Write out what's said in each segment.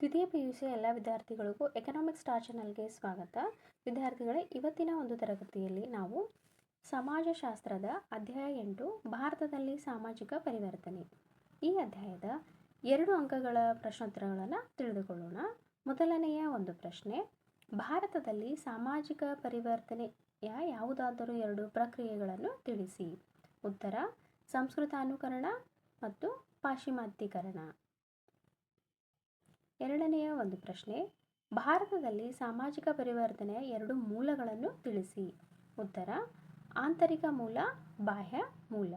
ದ್ವಿತೀಯ P U C ಎಲ್ಲ ವಿದ್ಯಾರ್ಥಿಗಳಿಗೂ ಎಕನಾಮಿಕ್ ಸ್ಟಾರ್ ಚಾನಲ್ಗೆ ಸ್ವಾಗತ. ವಿದ್ಯಾರ್ಥಿಗಳೇ, ಇವತ್ತಿನ ಒಂದು ತರಗತಿಯಲ್ಲಿ ನಾವು ಸಮಾಜಶಾಸ್ತ್ರದ ಅಧ್ಯಾಯ ಎಂಟು, ಭಾರತದಲ್ಲಿ ಸಾಮಾಜಿಕ ಪರಿವರ್ತನೆ. ಈ ಅಧ್ಯಾಯದ ಎರಡು ಅಂಕಗಳ ಪ್ರಶ್ನೋತ್ತರಗಳನ್ನು ತಿಳಿದುಕೊಳ್ಳೋಣ. ಮೊದಲನೆಯ ಒಂದು ಪ್ರಶ್ನೆ, ಭಾರತದಲ್ಲಿ ಸಾಮಾಜಿಕ ಪರಿವರ್ತನೆಯ ಯಾವುದಾದರೂ ಎರಡು ಪ್ರಕ್ರಿಯೆಗಳನ್ನು ತಿಳಿಸಿ. ಉತ್ತರ, ಸಂಸ್ಕೃತಾನುಕರಣ ಮತ್ತು ಪಾಶ್ಚಿಮಾತ್ಯೀಕರಣ. ಎರಡನೆಯ ಒಂದು ಪ್ರಶ್ನೆ, ಭಾರತದಲ್ಲಿ ಸಾಮಾಜಿಕ ಪರಿವರ್ತನೆಯ ಎರಡು ಮೂಲಗಳನ್ನು ತಿಳಿಸಿ. ಉತ್ತರ, ಆಂತರಿಕ ಮೂಲ, ಬಾಹ್ಯ ಮೂಲ.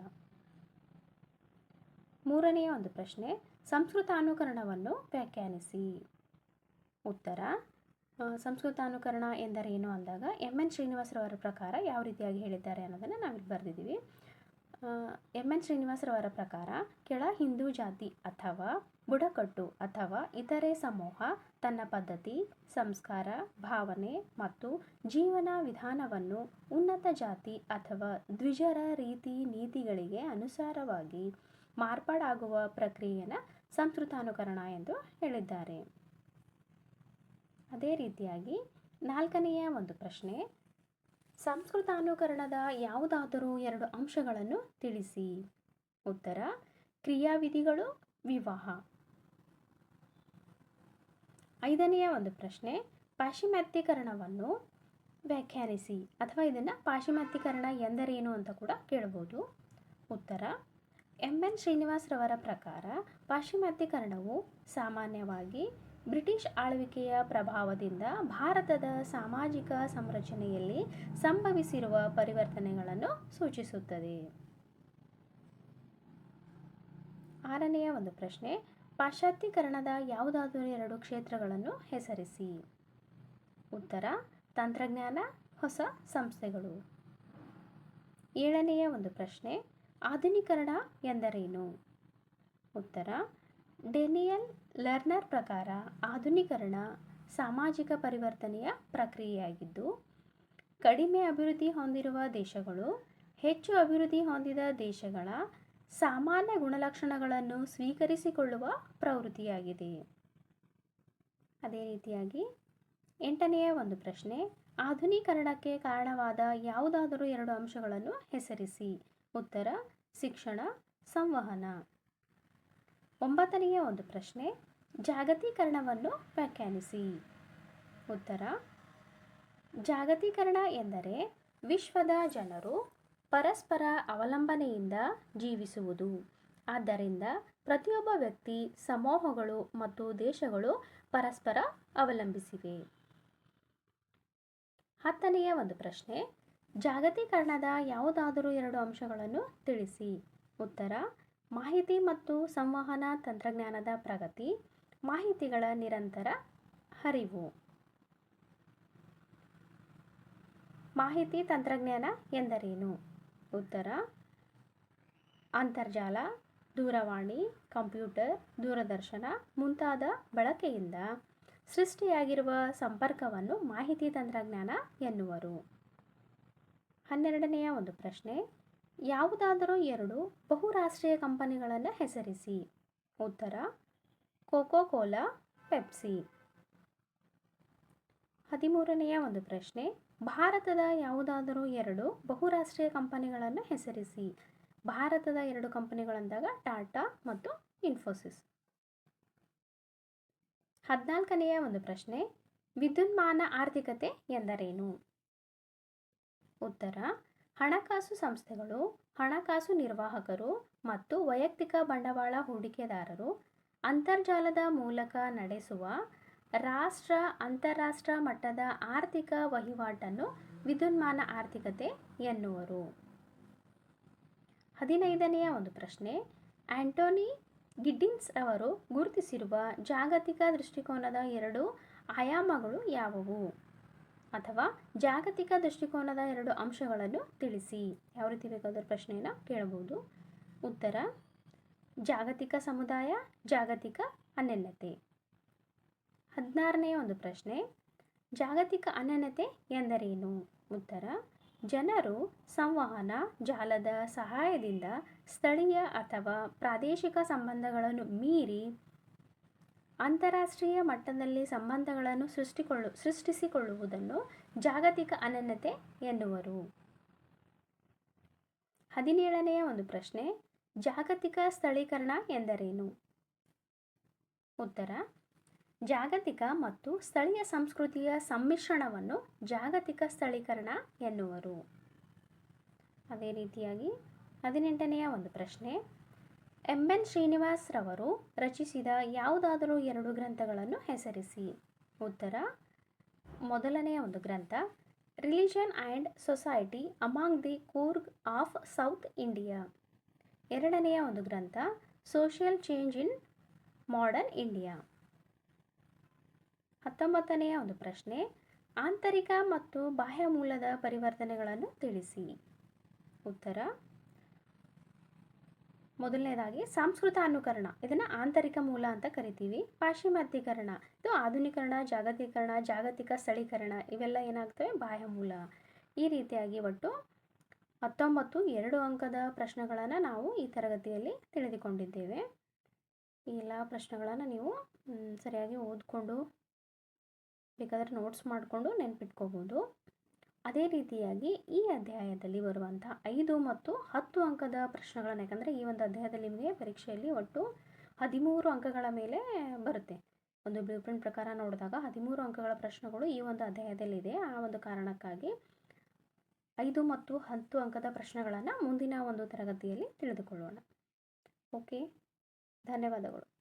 ಮೂರನೆಯ ಒಂದು ಪ್ರಶ್ನೆ ಸಂಸ್ಕೃತ ಅನುಕರಣವನ್ನು ವ್ಯಾಖ್ಯಾನಿಸಿ. ಉತ್ತರ ಸಂಸ್ಕೃತ ಅನುಕರಣ ಎಂದರೇನು ಅಂದಾಗ ಎಂ ಎನ್ ಶ್ರೀನಿವಾಸರವರ ಪ್ರಕಾರ ಯಾವ ರೀತಿಯಾಗಿ ಹೇಳಿದ್ದಾರೆ ಅನ್ನೋದನ್ನು ನಾವಿಲ್ಲಿ ಬರೆದಿದ್ದೀವಿ. ಎಂ ಎನ್ ಶ್ರೀನಿವಾಸರವರ ಪ್ರಕಾರ ಕೆಳ ಹಿಂದೂ ಜಾತಿ ಅಥವಾ ಬುಡಕಟ್ಟು ಅಥವಾ ಇತರೆ ಸಮೂಹ ತನ್ನ ಪದ್ಧತಿ, ಸಂಸ್ಕಾರ, ಭಾವನೆ ಮತ್ತು ಜೀವನ ವಿಧಾನವನ್ನು ಉನ್ನತ ಜಾತಿ ಅಥವಾ ದ್ವಿಜರ ರೀತಿ ನೀತಿಗಳಿಗೆ ಅನುಸಾರವಾಗಿ ಮಾರ್ಪಾಡಾಗುವ ಪ್ರಕ್ರಿಯೆಯನ್ನು ಸಂಸ್ಕೃತಾನುಕರಣ ಎಂದು ಹೇಳಿದ್ದಾರೆ. ಅದೇ ರೀತಿಯಾಗಿ ನಾಲ್ಕನೆಯ ಒಂದು ಪ್ರಶ್ನೆ ಸಂಸ್ಕೃತಾನುಕರಣದ ಯಾವುದಾದರೂ ಎರಡು ಅಂಶಗಳನ್ನು ತಿಳಿಸಿ. ಉತ್ತರ, ಕ್ರಿಯಾವಿಧಿಗಳು ವಿವಾಹ. ಐದನೆಯ ಒಂದು ಪ್ರಶ್ನೆ, ಪಾಶ್ಚಿಮಾತ್ಯೀಕರಣವನ್ನು ವ್ಯಾಖ್ಯಾನಿಸಿ ಅಥವಾ ಇದನ್ನು ಪಾಶ್ಚಿಮಾತ್ಯೀಕರಣ ಎಂದರೇನು ಅಂತ ಕೂಡ ಕೇಳ್ಬೋದು. ಉತ್ತರ, ಎಂ ಎನ್ ಶ್ರೀನಿವಾಸ್ರವರ ಪ್ರಕಾರ ಪಾಶ್ಚಿಮಾತ್ಯೀಕರಣವು ಸಾಮಾನ್ಯವಾಗಿ ಬ್ರಿಟಿಷ್ ಆಳ್ವಿಕೆಯ ಪ್ರಭಾವದಿಂದ ಭಾರತದ ಸಾಮಾಜಿಕ ಸಂರಚನೆಯಲ್ಲಿ ಸಂಭವಿಸಿರುವ ಪರಿವರ್ತನೆಗಳನ್ನು ಸೂಚಿಸುತ್ತದೆ. ಆರನೆಯ ಒಂದು ಪ್ರಶ್ನೆ, ಪಾಶ್ಚಾತ್ಯೀಕರಣದ ಯಾವುದಾದರೂ ಎರಡು ಕ್ಷೇತ್ರಗಳನ್ನು ಹೆಸರಿಸಿ. ಉತ್ತರ, ತಂತ್ರಜ್ಞಾನ, ಹೊಸ ಸಂಸ್ಥೆಗಳು. ಏಳನೆಯ ಒಂದು ಪ್ರಶ್ನೆ, ಆಧುನೀಕರಣ ಎಂದರೇನು? ಉತ್ತರ ಡೆನಿಯಲ್ ಲರ್ನರ್ ಪ್ರಕಾರ ಆಧುನೀಕರಣ ಸಾಮಾಜಿಕ ಪರಿವರ್ತನೆಯ ಪ್ರಕ್ರಿಯೆಯಾಗಿದ್ದು, ಕಡಿಮೆ ಅಭಿವೃದ್ಧಿ ಹೊಂದಿರುವ ದೇಶಗಳು ಹೆಚ್ಚು ಅಭಿವೃದ್ಧಿ ಹೊಂದಿದ ದೇಶಗಳ ಸಾಮಾನ್ಯ ಗುಣಲಕ್ಷಣಗಳನ್ನು ಸ್ವೀಕರಿಸಿಕೊಳ್ಳುವ ಪ್ರವೃತ್ತಿಯಾಗಿದೆ. ಅದೇ ರೀತಿಯಾಗಿ ಎಂಟನೆಯ ಒಂದು ಪ್ರಶ್ನೆ, ಆಧುನೀಕರಣಕ್ಕೆ ಕಾರಣವಾದ ಯಾವುದಾದರೂ ಎರಡು ಅಂಶಗಳನ್ನು ಹೆಸರಿಸಿ. ಉತ್ತರ, ಶಿಕ್ಷಣ, ಸಂವಹನ. ಒಂಬತ್ತನೆಯ ಒಂದು ಪ್ರಶ್ನೆ, ಜಾಗತೀಕರಣವನ್ನು ವ್ಯಾಖ್ಯಾನಿಸಿ. ಉತ್ತರ, ಜಾಗತೀಕರಣ ಎಂದರೆ ವಿಶ್ವದ ಜನರು ಪರಸ್ಪರ ಅವಲಂಬನೆಯಿಂದ ಜೀವಿಸುವುದು. ಆದ್ದರಿಂದ ಪ್ರತಿಯೊಬ್ಬ ವ್ಯಕ್ತಿ, ಸಮೂಹಗಳು ಮತ್ತು ದೇಶಗಳು ಪರಸ್ಪರ ಅವಲಂಬಿಸಿವೆ. ಹತ್ತನೆಯ ಒಂದು ಪ್ರಶ್ನೆ, ಜಾಗತೀಕರಣದ ಯಾವುದಾದರೂ ಎರಡು ಅಂಶಗಳನ್ನು ತಿಳಿಸಿ. ಉತ್ತರ ಮಾಹಿತಿ ಮತ್ತು ಸಂವಹನ ತಂತ್ರಜ್ಞಾನದ ಪ್ರಗತಿ, ಮಾಹಿತಿಗಳ ನಿರಂತರ ಹರಿವು. ಮಾಹಿತಿ ತಂತ್ರಜ್ಞಾನ ಎಂದರೇನು? ಉತ್ತರ, ಅಂತರ್ಜಾಲ, ದೂರವಾಣಿ, ಕಂಪ್ಯೂಟರ್, ದೂರದರ್ಶನ ಮುಂತಾದ ಬಳಕೆಯಿಂದ ಸೃಷ್ಟಿಯಾಗಿರುವ ಸಂಪರ್ಕವನ್ನು ಮಾಹಿತಿ ತಂತ್ರಜ್ಞಾನ ಎನ್ನುವರು. ಹನ್ನೆರಡನೆಯ ಒಂದು ಪ್ರಶ್ನೆ ಯಾವುದಾದರೂ ಎರಡು ಬಹುರಾಷ್ಟ್ರೀಯ ಕಂಪನಿಗಳನ್ನು ಹೆಸರಿಸಿ. ಉತ್ತರ ಕೋಕೋ ಕೋಲಾ ಪೆಪ್ಸಿ. ಹದಿಮೂರನೆಯ ಒಂದು ಪ್ರಶ್ನೆ, ಭಾರತದ ಯಾವುದಾದರೂ ಎರಡು ಬಹುರಾಷ್ಟ್ರೀಯ ಕಂಪನಿಗಳನ್ನು ಹೆಸರಿಸಿ. ಭಾರತದ ಎರಡು ಕಂಪನಿಗಳಂದಾಗ ಟಾಟಾ ಮತ್ತು ಇನ್ಫೋಸಿಸ್. ಹದಿನಾಲ್ಕನೆಯ ಒಂದು ಪ್ರಶ್ನೆ, ವಿದ್ಯುನ್ಮಾನ ಆರ್ಥಿಕತೆ ಎಂದರೇನು? ಉತ್ತರ ಹಣಕಾಸು ಸಂಸ್ಥೆಗಳು, ಹಣಕಾಸು ನಿರ್ವಾಹಕರು ಮತ್ತು ವೈಯಕ್ತಿಕ ಬಂಡವಾಳ ಹೂಡಿಕೆದಾರರು ಅಂತರ್ಜಾಲದ ಮೂಲಕ ನಡೆಸುವ ರಾಷ್ಟ್ರ, ಅಂತಾರಾಷ್ಟ್ರ ಮಟ್ಟದ ಆರ್ಥಿಕ ವಹಿವಾಟನ್ನು ವಿದ್ಯುನ್ಮಾನ ಆರ್ಥಿಕತೆ ಎನ್ನುವರು. ಹದಿನೈದನೆಯ ಒಂದು ಪ್ರಶ್ನೆ, ಆಂಟೋನಿ ಗಿಡ್ಡಿನ್ಸ್ ಅವರು ಗುರುತಿಸಿರುವ ಜಾಗತಿಕ ದೃಷ್ಟಿಕೋನದ ಎರಡು ಆಯಾಮಗಳು ಯಾವುವು? ಅಥವಾ ಜಾಗತಿಕ ದೃಷ್ಟಿಕೋನದ ಎರಡು ಅಂಶಗಳನ್ನು ತಿಳಿಸಿ. ಯಾವ ರೀತಿ ಬೇಕಾದರೂ ಪ್ರಶ್ನೆಯನ್ನು ಕೇಳಬಹುದು. ಉತ್ತರ, ಜಾಗತಿಕ ಸಮುದಾಯ, ಜಾಗತಿಕ ಅನನ್ಯತೆ. ಹದಿನಾರನೆಯ ಒಂದು ಪ್ರಶ್ನೆ, ಜಾಗತಿಕ ಅನನ್ಯತೆ ಎಂದರೇನು? ಉತ್ತರ, ಜನರು ಸಂವಹನ, ಜಾಲದ ಸಹಾಯದಿಂದ ಸ್ಥಳೀಯ ಅಥವಾ ಪ್ರಾದೇಶಿಕ ಸಂಬಂಧಗಳನ್ನು ಮೀರಿ ಅಂತಾರಾಷ್ಟ್ರೀಯ ಮಟ್ಟದಲ್ಲಿ ಸಂಬಂಧಗಳನ್ನು ಸೃಷ್ಟಿಕೊಳ್ಳು, ಸೃಷ್ಟಿಸಿಕೊಳ್ಳುವುದನ್ನು ಜಾಗತಿಕ ಅನನ್ಯತೆ ಎನ್ನುವರು. ಹದಿನೇಳನೆಯ ಒಂದು ಪ್ರಶ್ನೆ, ಜಾಗತಿಕ ಸ್ಥಳೀಕರಣ ಎಂದರೇನು? ಉತ್ತರ, ಜಾಗತಿಕ ಮತ್ತು ಸ್ಥಳೀಯ ಸಂಸ್ಕೃತಿಯ ಸಮ್ಮಿಶ್ರಣವನ್ನು ಜಾಗತಿಕ ಸ್ಥಳೀಕರಣ ಎನ್ನುವರು. ಅದೇ ರೀತಿಯಾಗಿ ಹದಿನೆಂಟನೆಯ ಒಂದು ಪ್ರಶ್ನೆ ಎಂ ಎನ್ ಶ್ರೀನಿವಾಸ್ ರವರು ರಚಿಸಿದ ಯಾವುದಾದರೂ ಎರಡು ಗ್ರಂಥಗಳನ್ನು ಹೆಸರಿಸಿ. ಉತ್ತರ, ಮೊದಲನೆಯ ಒಂದು ಗ್ರಂಥ, religion and society among the Coorg of South India ಎರಡನೆಯ ಒಂದು ಗ್ರಂಥ, social change in modern India ಹತ್ತೊಂಬತ್ತನೆಯ ಒಂದು ಪ್ರಶ್ನೆ, ಆಂತರಿಕ ಮತ್ತು ಬಾಹ್ಯ ಮೂಲದ ಪರಿವರ್ತನೆಗಳನ್ನು ತಿಳಿಸಿ ಉತ್ತರ ಮೊದಲನೇದಾಗಿ ಸಾಂಸ್ಕೃತ ಅನುಕರಣ. ಇದನ್ನು ಆಂತರಿಕ ಮೂಲ ಅಂತ ಕರಿತೀವಿ. ಪಾಶ್ಚಿಮಾತ್ಯೀಕರಣ, ಇದು ಆಧುನೀಕರಣ, ಜಾಗತೀಕರಣ, ಜಾಗತಿಕ ಸ್ಥಳೀಕರಣ, ಇವೆಲ್ಲ ಏನಾಗ್ತವೆ? ಬಾಹ್ಯ ಮೂಲ ಈ ರೀತಿಯಾಗಿ ಒಟ್ಟು ಹತ್ತೊಂಬತ್ತು ಎರಡು ಅಂಕದ ಪ್ರಶ್ನೆಗಳನ್ನು ನಾವು ಈ ತರಗತಿಯಲ್ಲಿ ತಿಳಿದುಕೊಂಡಿದ್ದೇವೆ. ಈ ಎಲ್ಲ ಪ್ರಶ್ನೆಗಳನ್ನು ನೀವು ಸರಿಯಾಗಿ ಓದಿಕೊಂಡು, ಬೇಕಾದರೆ ನೋಟ್ಸ್ ಮಾಡಿಕೊಂಡು ನೆನ್ಪಿಟ್ಕೋಬೋದು. ಅದೇ ರೀತಿಯಾಗಿ ಈ ಅಧ್ಯಾಯದಲ್ಲಿ ಬರುವಂಥ ಐದು ಮತ್ತು ಹತ್ತು ಅಂಕದ ಪ್ರಶ್ನೆಗಳನ್ನು, ಯಾಕಂದರೆ ಈ ಒಂದು ಅಧ್ಯಾಯದಲ್ಲಿ ನಿಮಗೆ ಪರೀಕ್ಷೆಯಲ್ಲಿ ಒಟ್ಟು ಹದಿಮೂರು ಅಂಕಗಳ ಮೇಲೆ ಬರುತ್ತೆ. ಒಂದು ಬ್ಲೂ ಪ್ರಿಂಟ್ ಪ್ರಕಾರ ನೋಡಿದಾಗ ಹದಿಮೂರು ಅಂಕಗಳ ಪ್ರಶ್ನೆಗಳು ಈ ಒಂದು ಅಧ್ಯಾಯದಲ್ಲಿದೆ. ಆ ಒಂದು ಕಾರಣಕ್ಕಾಗಿ ಐದು ಮತ್ತು ಹತ್ತು ಅಂಕದ ಪ್ರಶ್ನೆಗಳನ್ನು ಮುಂದಿನ ಒಂದು ತರಗತಿಯಲ್ಲಿ ತಿಳಿದುಕೊಳ್ಳೋಣ. ಓಕೆ, ಧನ್ಯವಾದಗಳು.